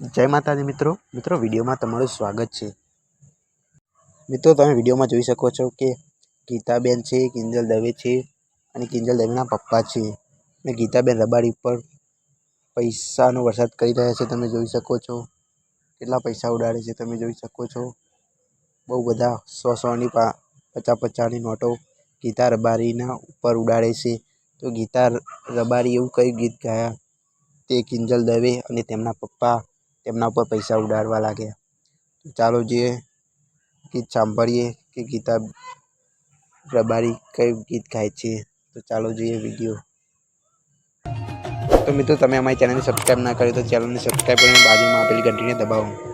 જય માતાજી મિત્રો. મિત્રો, વિડીયોમાં તમારું સ્વાગત છે. મિત્રો, તમે વિડીયોમાં જોઈ શકો છો કે ગીતાબેન છે, કિંજલ દવે છે અને કિંજલ દવેના પપ્પા છે. અને ગીતાબેન રબારી ઉપર પૈસાનો વરસાદ કરી રહ્યા છે, તમે જોઈ શકો છો. કેટલા પૈસા ઉડાડે છે, તમે જોઈ શકો છો. બહુ બધા સો સોની પા, પચાસ પચાસની નોટો ગીતા રબારીના ઉપર ઉડાડે છે. તો ગીતા રબારી એવું કયું ગીત ગાયા? તે કિંજલ દવે અને તેમના પપ્પા તેમના ઉપર પૈસા ઉડાડવા લાગ્યા. ચાલો જે ગીત સાંભળીએ કે ગીતા રબારી કયું ગીત ગાય છે. તો ચાલો જોઈએ વીડિયો. તો મિત્રો, તમે અમારી ચેનલને સબસ્ક્રાઈબ ના કરી તો ચેનલને સબસ્ક્રાઈબ કરીને બાજુમાં આપેલી ઘંટીને દબાવો.